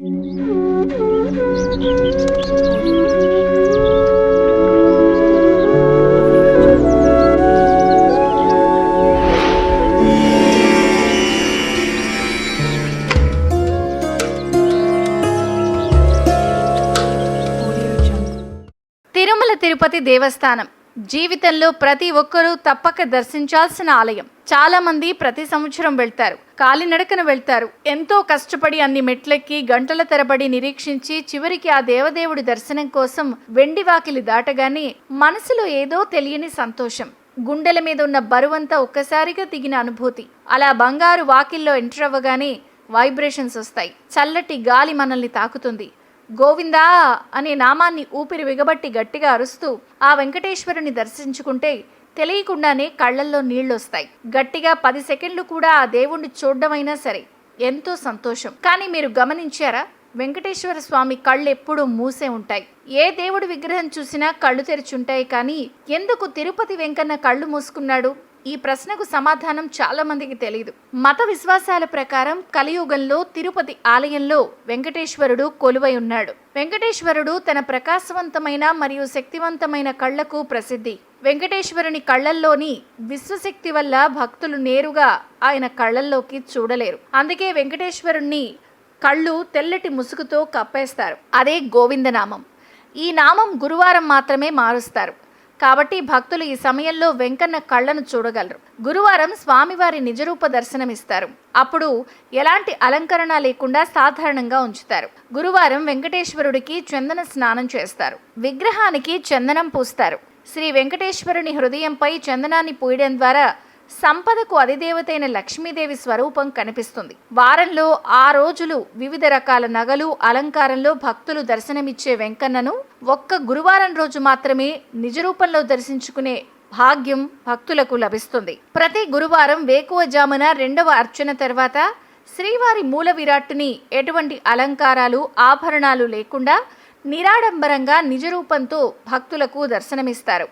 తిరుమల తిరుపతి దేవస్థానం. జీవితంలో ప్రతి ఒక్కరూ తప్పక దర్శించాల్సిన ఆలయం. చాలా మంది ప్రతి సంవత్సరం వెళ్తారు. కాలినడకన వెళ్తారు. ఎంతో కష్టపడి అన్ని మెట్లెక్కి గంటల తరబడి నిరీక్షించి చివరికి ఆ దేవదేవుడి దర్శనం కోసం వెండి వాకిలి దాటగానే మనసులో ఏదో తెలియని సంతోషం. గుండెల మీద ఉన్న బరువంతా ఒక్కసారిగా దిగిన అనుభూతి. అలా బంగారు వాకిల్లో ఎంటర్ అవ్వగానే వైబ్రేషన్స్ వస్తాయి. చల్లటి గాలి మనల్ని తాకుతుంది. గోవిందా అనే నామాన్ని ఊపిరి విగబట్టి గట్టిగా అరుస్తూ ఆ వెంకటేశ్వరుని దర్శించుకుంటే తెలియకుండానే కళ్ళల్లో నీళ్ళొస్తాయి గట్టిగా పది సెకండ్లు కూడా ఆ దేవుణ్ణి చూడడమైనా సరే ఎంతో సంతోషం. కానీ మీరు గమనించారా? వెంకటేశ్వర స్వామి కళ్ళు ఎప్పుడూ మూసే ఉంటాయి. ఏ దేవుడి విగ్రహం చూసినా కళ్ళు తెరిచుంటాయి కానీ ఎందుకు తిరుపతి వెంకన్న కళ్ళు మూసుకున్నాడు? ఈ ప్రశ్నకు సమాధానం చాలా మందికి తెలియదు మత విశ్వాసాల ప్రకారం కలియుగంలో తిరుపతి ఆలయంలో వెంకటేశ్వరుడు కొలువై ఉన్నాడు. వెంకటేశ్వరుడు తన ప్రకాశవంతమైన మరియు శక్తివంతమైన కళ్ళకు ప్రసిద్ధి. వెంకటేశ్వరుని కళ్ళల్లోని విశ్వశక్తి వల్ల భక్తులు నేరుగా ఆయన కళ్ళల్లోకి చూడలేరు. అందుకే వెంకటేశ్వరుణ్ణి కళ్ళు తెల్లటి ముసుగుతో కప్పేస్తారు. అదే గోవిందనామం. ఈ నామం గురువారం మాత్రమే మారుస్తారు. కాబట్టి భక్తులు ఈ సమయంలో వెంకన్న కళ్ళను చూడగలరు. గురువారం స్వామివారి నిజరూప దర్శనమిస్తారు. అప్పుడు ఎలాంటి అలంకరణ లేకుండా సాధారణంగా ఉంచుతారు. గురువారం వెంకటేశ్వరుడికి చందన స్నానం చేస్తారు. విగ్రహానికి చందనం పూస్తారు. శ్రీ వెంకటేశ్వరుని హృదయంపై చందనాన్ని పూయడం ద్వారా సంపదకు అధిదేవతైన లక్ష్మీదేవి స్వరూపం కనిపిస్తుంది. వారంలో ఆ రోజులు వివిధ రకాల నగలు అలంకారంలో భక్తులు దర్శనమిచ్చే వెంకన్నను ఒక్క గురువారం రోజు మాత్రమే నిజరూపంలో దర్శించుకునే భాగ్యం భక్తులకు లభిస్తుంది. ప్రతి గురువారం వేకువజామున రెండవ అర్చన తర్వాత శ్రీవారి మూల విరాట్టుని ఎటువంటి అలంకారాలు ఆభరణాలు లేకుండా నిరాడంబరంగా నిజరూపంతో భక్తులకు దర్శనమిస్తారు.